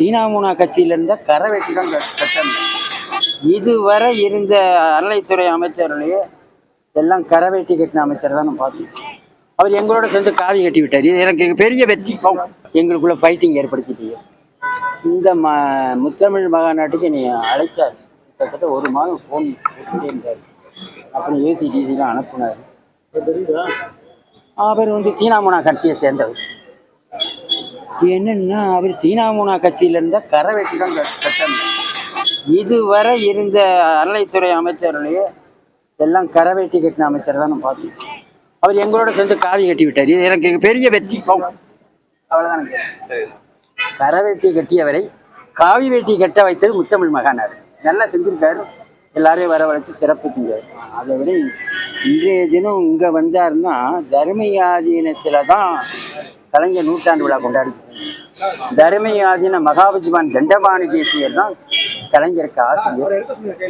தீனாமுனா கட்சியில இருந்த கரை வெட்டி தான் கட்டணும். இதுவரை இருந்த அறநிலைத்துறை அமைச்சர்களையே எல்லாம் கரை வெட்டி கட்டின அமைச்சர் தான் நான் பார்த்தேன். அவர் எங்களோட சேர்ந்து காவி கட்டி விட்டார். இது எனக்கு பெரிய வெற்றி. எங்களுக்குள்ள ஃபைட்டிங் ஏற்படுத்திட்டீங்க இந்த ம முத்தமிழ் மகாநாட்டுக்கு நீ அழைத்தார். கிட்டத்தட்ட ஒரு மாதம் ஃபோன் இருந்தார். அப்புறம் ஏசி டிசிலாம் அனுப்புனார். அவர் வந்து தீனாமுனா கட்சியை சேர்ந்தவர். என்னன்னா அவர் தீனாமுனா கட்சியில இருந்த கரை வெட்டி தான் கட்டணும். இதுவரை இருந்த அறநிலைத்துறை அமைச்சர்களே எல்லாம் கரை வெட்டி கட்டின அமைச்சர் தான் நான் பார்த்தேன். அவர் எங்களோட சேர்ந்து காவி கட்டி விட்டார். இது எனக்கு பெரிய வெற்றி. அவ்வளோதான் கரை வெட்டி கட்டியவரை காவி வெட்டி கட்ட வைத்தது முத்தமிழ் மகானார் நல்லா செஞ்சிருக்காரு. எல்லாரையும் வரவழைச்சு சிறப்பு செஞ்சார் அதை விட இன்றைய தினம் இங்கே வந்தாருன்னா தர்மயாதீனத்தில் தான் கலைஞர் நூற்றாண்டு விழா கொண்டாடி தர்மயாதீன மகாபஜிமான் தண்டபாணி தேசியர் தான் கலைஞருக்கு ஆசிரியர்.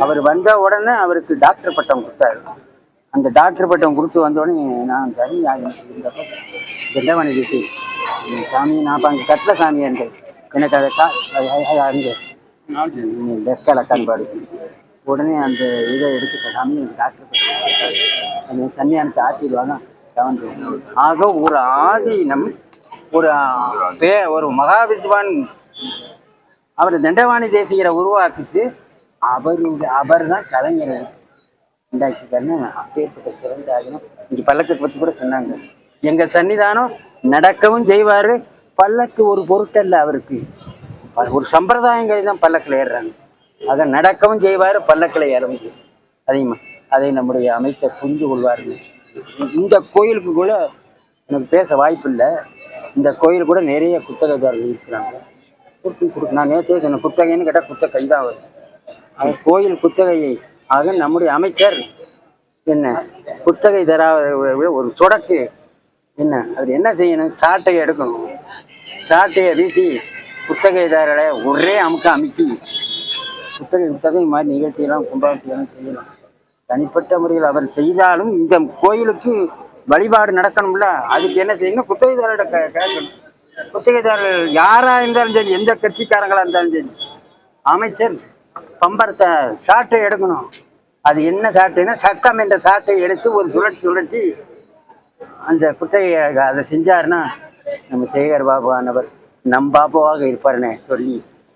அவர் வந்த உடனே அவருக்கு டாக்டர் பட்டம் கொடுத்தாரு. அந்த டாக்டர் பட்டம் கொடுத்து வந்த உடனே நான் தர்மயாதீனத்தில் இருந்தப்போ தண்டபாணி தேசியர் சாமி நான் அப்போ அங்கே கட்டில சாமியாக இருந்தேன் எனக்கு அதை கா அங்கே லெஃப்டில் கண்பாடு. உடனே அந்த இதை எடுத்து கட்டாமல் எனக்கு டாக்டர் அந்த சன்னியானத்தை ஆசீர்வாதம் கவர்ந்து ஆக ஒரு ஆதீனம் ஒரு பே ஒரு மகாவித்வான் அவர் தண்டவாணி தேசிகரை உருவாக்கிச்சு. அவருடைய அவர் தான் கலைஞர் உண்டாக்கிட்டாருன்னு அப்பேற்பட்ட சிறந்த ஆதீனம். இங்கே பல்லக்கை பற்றி கூட சொன்னாங்க. எங்கள் சன்னிதானம் நடக்கவும் செய்வார். பல்லக்கு ஒரு பொருட்டல்ல அவருக்கு. ஒரு சம்பிரதாயங்கள் தான் பல்லக்கில் ஏறுறாங்க. அதை நடக்கவும் செய்வார் பல்லக்கில் ஏறவும் செய்வார். அதிகமாக அதை நம்முடைய அமைச்சர் புரிந்து கொள்வார்கள். இந்த கோயிலுக்கு கூட எனக்கு பேச வாய்ப்பு இல்லை இந்த கோயில் கூட நிறைய குத்தகைதாரர்கள் இருக்கிறாங்க. கொடுத்து கொடுக்கு நான் நேற்றே சொன்ன குத்தகைன்னு கேட்டால் குத்தகை தான் வரும் அது கோயில் குத்தகையை ஆக நம்முடைய அமைச்சர் என்ன குத்தகை தரா ஒரு தொடக்கு என்ன அவர் என்ன செய்யணும்? சாட்டையை எடுக்கணும். சாட்டையை வீசி குத்தகைதாரரை ஒரே அமுக்க அமுக்கி குத்தகை குத்தகை மாதிரி நிகழ்ச்சியெல்லாம் கும்பாபிஷேகம் செய்யலாம் தனிப்பட்ட முறையில் அவர் செய்தாலும் இந்த கோயிலுக்கு வழிபாடு நடக்கணும்ல? அதுக்கு என்ன செய்யணும்? குத்தகைதாரோட கேட்கணும். குத்தகைதாரர் யாராக இருந்தாலும் சரி எந்த கட்சிக்காரங்களாக இருந்தாலும் சரி அமைச்சர் பம்பரத்தை சாட்டை எடுக்கணும். அது என்ன சாட்டைன்னா சட்டம் என்ற சாட்டை எடுத்து ஒரு சுழற்சி சுழற்சி அந்த குத்தகையை அதை செஞ்சாருன்னா நம்ம சேகர் பாபு ஆனவர் நம் பாபாவாக இருப்பாருன்னு சொல்லி